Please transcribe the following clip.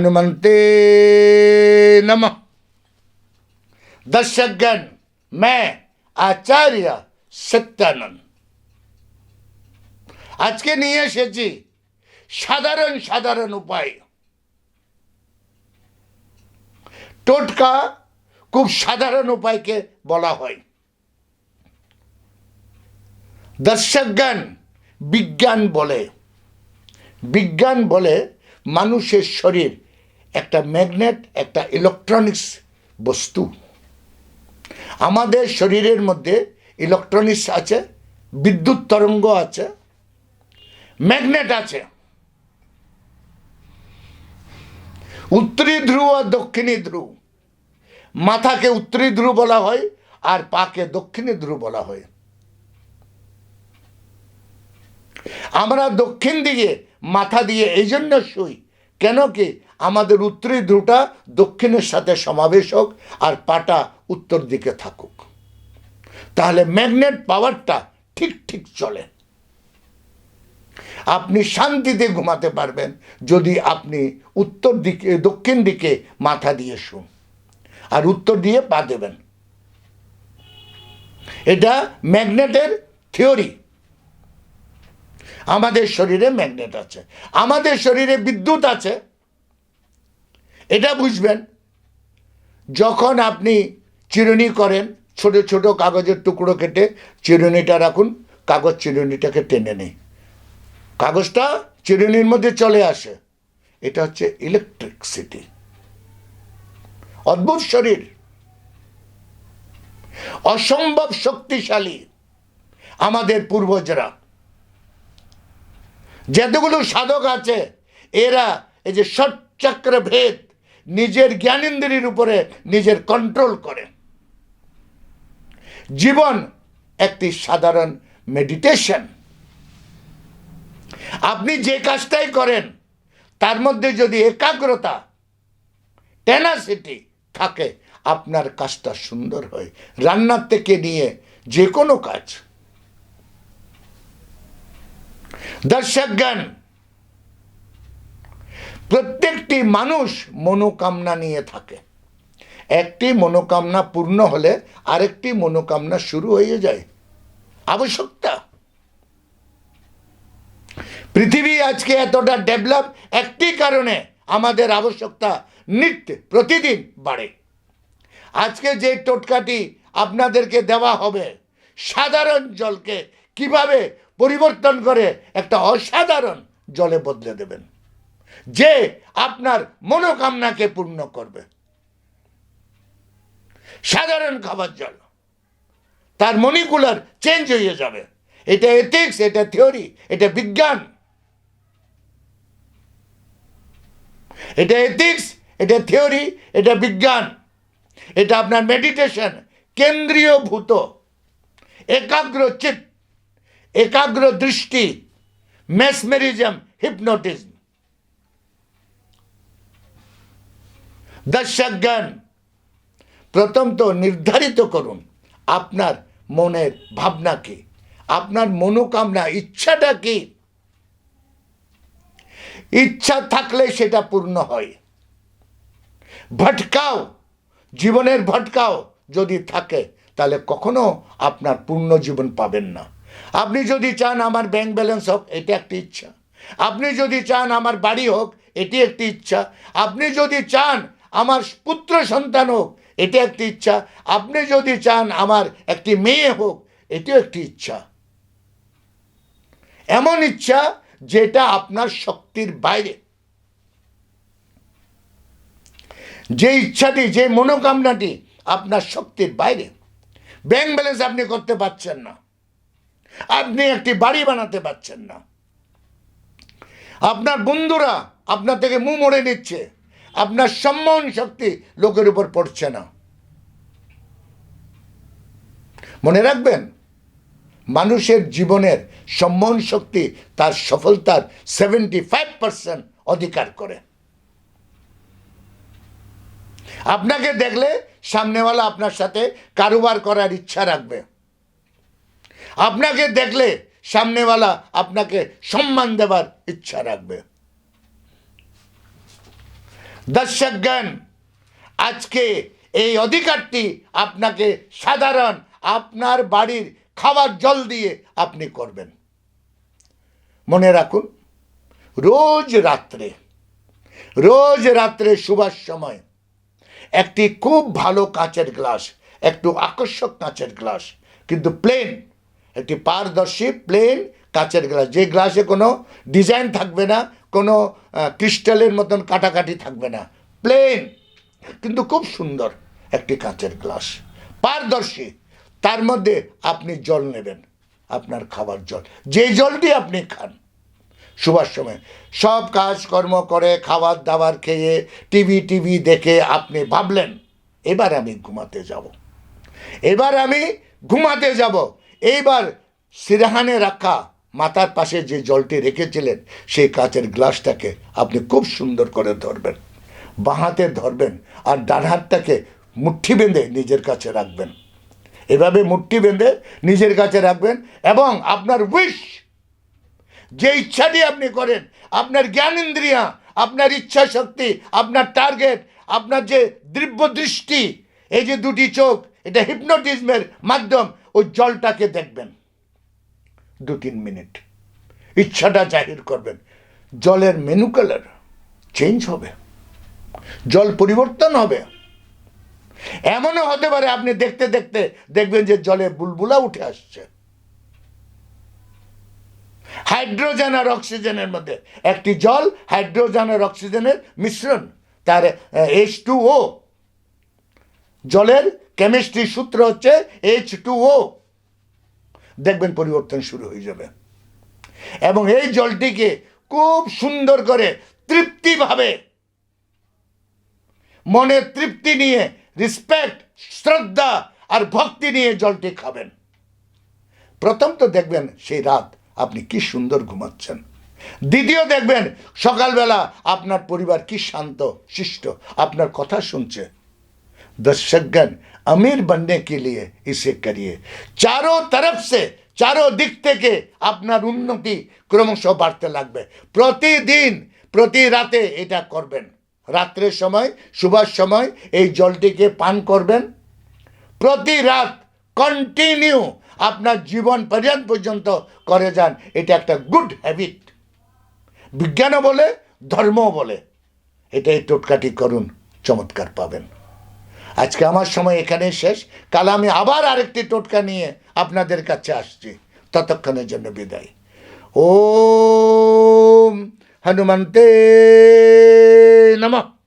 हनुमंते नमः दर्शकगण मैं আচার্য সত্যানন্দ আজকে নিয়ে এসেছি সাধারণ সাধারণ উপায় টোটকা খুব সাধারণ উপায়কে বলা হয় দর্শকজ্ঞান বিজ্ঞান বলে বিজ্ঞান বলে মানুষের শরীর একটা ম্যাগনেট একটা ইলেকট্রনিক্স বস্তু। আমাদের শরীরের মধ্যে ইলেকট্রনিক্স আছে, বিদ্যুৎ তরঙ্গ আছে ম্যাগনেট আছে। উত্তরী ধ্রুব আর দক্ষিণী ধ্রুব। মাথাকে উত্তরী ধ্রুব বলা হয় আর পাকে দক্ষিণী ধ্রুব বলা হয়। আমরা দক্ষিণ দিকে, মাথা দিয়ে এই জন্য শুই। কেন কি? আমাদের উত্তরী ধ্রুটা দক্ষিণের সাথে সমাবেশ হোক আর পাটা উত্তর দিকে থাকুক। তাহলে ম্যাগনেট পাওয়ারটা ঠিক ঠিক চলে। আপনি শান্তিতে ঘুমাতে পারবেন যদি আপনি উত্তর দিকে, দক্ষিণ দিকে মাথা দিয়ে শুন। আর উত্তর দিয়ে পা দেবেন। এটা ম্যাগনেটের থিওরি আমাদের শরীরে ম্যাগনেট আছে। আমাদের শরীরে বিদ্যুৎ আছে। এটা বুঝবেন, যখন আপনি চিরুনি করেন, ছোট ছোট কাগজের টুকরো কেটে চিরুনিটা রাখুন, কাগজ চিরুনিটাকে টেনে নেই কাগজটা চিরুনির মধ্যে চলে আসে। এটা হচ্ছে ইলেকট্রিকসিটি অদ্ভুত শরীর। অসম্ভব শক্তিশালী আমাদের পূর্বজরা। যতগুলো সাধক আছে, এরা এই যে ষটচক্র ভেদ নিজের জ্ঞানেন্দ্রির উপরে নিজের কন্ট্রোল করে। জীবন একটি সাধারণ মেডিটেশন আপনি যে কাজটাই করেন, তার মধ্যে যদি একাগ্রতা টেনাসিটি থাকে, আপনার কাজটা সুন্দর হয়। রান্নার থেকে নিয়ে যে কোনো কাজ। দর্শকগণ প্রত্যেকটি মানুষ মনোকামনা নিয়ে থাকে। একটি মনোকামনা পূর্ণ হলে আরেকটি মনোকামনা শুরু হয়ে যায়। আবশ্যকতা। পৃথিবী আজকে এতটা ডেভেলপ, একটি কারণে আমাদের আবশ্যকতা নিত্য প্রতিদিন বাড়ে। আজকে যে টোটকাটি আপনাদেরকে দেওয়া হবে, সাধারণ জলকে কীভাবে পরিবর্তন করে একটা অসাধারণ জলে বদলে দেবেন। যে আপনার মনোকামনাকে পূর্ণ করবে। সাধারণ খাবার জল তার মনিকুলার চেঞ্জ হয়ে যাবে। এটা এথিক্স এটা থিওরি এটা বিজ্ঞান। এটা এথিক্স এটা থিওরি এটা বিজ্ঞান। এটা আপনার মেডিটেশন কেন্দ্রীয় ভূত। একাগ্র চিত একাগ্র দৃষ্টি মেসমেরিজম হিপনোটিজম দর্শকগণ প্রথম তো নির্ধারিত করুন আপনার মনের ভাবনা কি আপনার মনোকামনা, ইচ্ছাটা কি? ইচ্ছা থাকলে সেটা পূর্ণ হয়। ভটকাও, জীবনের ভটকাও যদি থাকে, তাহলে কখনো আপনার পূর্ণ জীবন পাবেন না। আপনি যদি চান আমার ব্যাংক ব্যালেন্স হোক, এটা একটি ইচ্ছা। আপনি যদি চান আমার বাড়ি হোক, এটি একটি ইচ্ছা। আপনি যদি চান আমার পুত্র সন্তান হোক, এটি একটি ইচ্ছা। আপনি যদি চান আমার একটি মেয়ে হোক, এটিও একটি ইচ্ছা। এমন ইচ্ছা যেটা আপনার শক্তির বাইরে। যে ইচ্ছাটি, যে মনোকামনাটি আপনার শক্তির বাইরে। ব্যাংক ব্যালেন্স আপনি করতে পারছেন না। আপনি একটি বাড়ি বানাতে পারছেন না। আপনার বন্ধুরা আপনার থেকে মুখ মরে নিচ্ছে। আপনার সম্মান শক্তি লোকের উপর পড়ছে না। মনে রাখবেন, মানুষের জীবনের সম্মান শক্তি তার সফলতার সেভেন্টি ফাইভ পার্সেন্ট অধিকার করে। আপনাকে দেখলে সামনেওয়ালা আপনার সাথে কারোবার করার ইচ্ছা রাখবে। আপনাকে দেখলে সামনেওয়ালা আপনাকে সম্মান দেবার ইচ্ছা রাখবে। দর্শকগণ আজকে এই অধিকারটি আপনাকে সাধারণ আপনার বাড়ির খাবার জল দিয়ে আপনি করবেন। মনে রাখুন, রোজ রাত্রে রোজ রাত্রে শুবার সময়, একটি খুব ভালো কাঁচের গ্লাস, একটু আকর্ষক কাঁচের গ্লাস, কিন্তু প্লেন একটি পারদর্শী প্লেন কাঁচের গ্লাস। যে গ্লাসে কোনো ডিজাইন থাকবে না কোনো ক্রিস্টালের মতন কাটাকাটি থাকবে না। প্লেন, কিন্তু খুব সুন্দর একটি কাঁচের গ্লাস। পারদর্শী, তার মধ্যে আপনি জল নেবেন, আপনার খাবার জল। যে জলটি আপনি খান শুবার সময়, সব কাজকর্ম করে খাবার দাবার খেয়ে টিভি টিভি দেখে আপনি ভাবলেন, এবার আমি ঘুমাতে যাব। এবার আমি ঘুমাতে যাব। এইবার সিরাহানে রাখা মাথার পাশে যে জলটি রেখেছিলেন, সেই কাচের গ্লাসটাকে আপনি খুব সুন্দর করে ধরবেন। বাঁ হাতে ধরবেন আর ডান হাতটাকে মুঠি বেঁধে নিজের কাছে রাখবেন। এভাবে মুঠি বেঁধে নিজের কাছে রাখবেন এবং আপনার উইশ যে ইচ্ছাটি আপনি করেন, আপনার জ্ঞানেন্দ্রিয়া আপনার ইচ্ছা শক্তি, আপনার টার্গেট আপনার যে দিব্য দৃষ্টি, এই যে দুটি চোখ, এটা হিপনোটিজমের মাধ্যম, ওই জলটাকে দেখবেন। দু তিন মিনিট। ইচ্ছাটা জাহির করবেন। জলের মেনু কালার চেঞ্জ হবে। জল পরিবর্তন হবে। এমনও হতে পারে আপনি দেখতে দেখতে দেখবেন যে জলে বুলবুলা উঠে আসছে। হাইড্রোজেন আর অক্সিজেনের মধ্যে একটি জল হাইড্রোজেন আর অক্সিজেনের মিশ্রণ, তার এইচ টু ও জলের কেমিস্ট্রি সূত্র হচ্ছে এইচ টু ও দেখবেন পরিবর্তন শুরু হয়ে যাবে। এবং এই জলটিকে খুব সুন্দর করে তৃপ্তিভাবে মনের তৃপ্তি নিয়ে রিসপেক্ট শ্রদ্ধা আর ভক্তি নিয়ে জলটি খাবেন। প্রথম তো দেখবেন সেই রাত আপনি কি সুন্দর ঘুমাচ্ছেন। দ্বিতীয় দেখবেন সকালবেলা আপনার পরিবার কি শান্ত, শিষ্ট, আপনার কথা শুনছে। দর্শক জ্ঞান अमीर बनने के लिए इसे करिए चारों तरफ से চারো দিক থেকে আপনার উন্নতি ক্রমশ বাড়তে লাগবে প্রতিদিন প্রতি রাতে এটা করবেন রাত্রের সময় শুভার সময় এই জলটিকে পান করবেন প্রতি রাত কন্টিনিউ আপনার জীবন পর্যন্ত পর্যন্ত করে যান এটা একটা গুড হ্যাবিট বিজ্ঞানও বলে ধর্মও বলে এটা এই টোটকাটি করুন চমৎকার পাবেন আজকে আমার সময় এখানে শেষ। কাল আমি আবার আরেকটি টোটকা নিয়ে আপনাদের কাছে আসছি। ততক্ষণের জন্য বিদায়। ও হনুমন্তে নমঃ।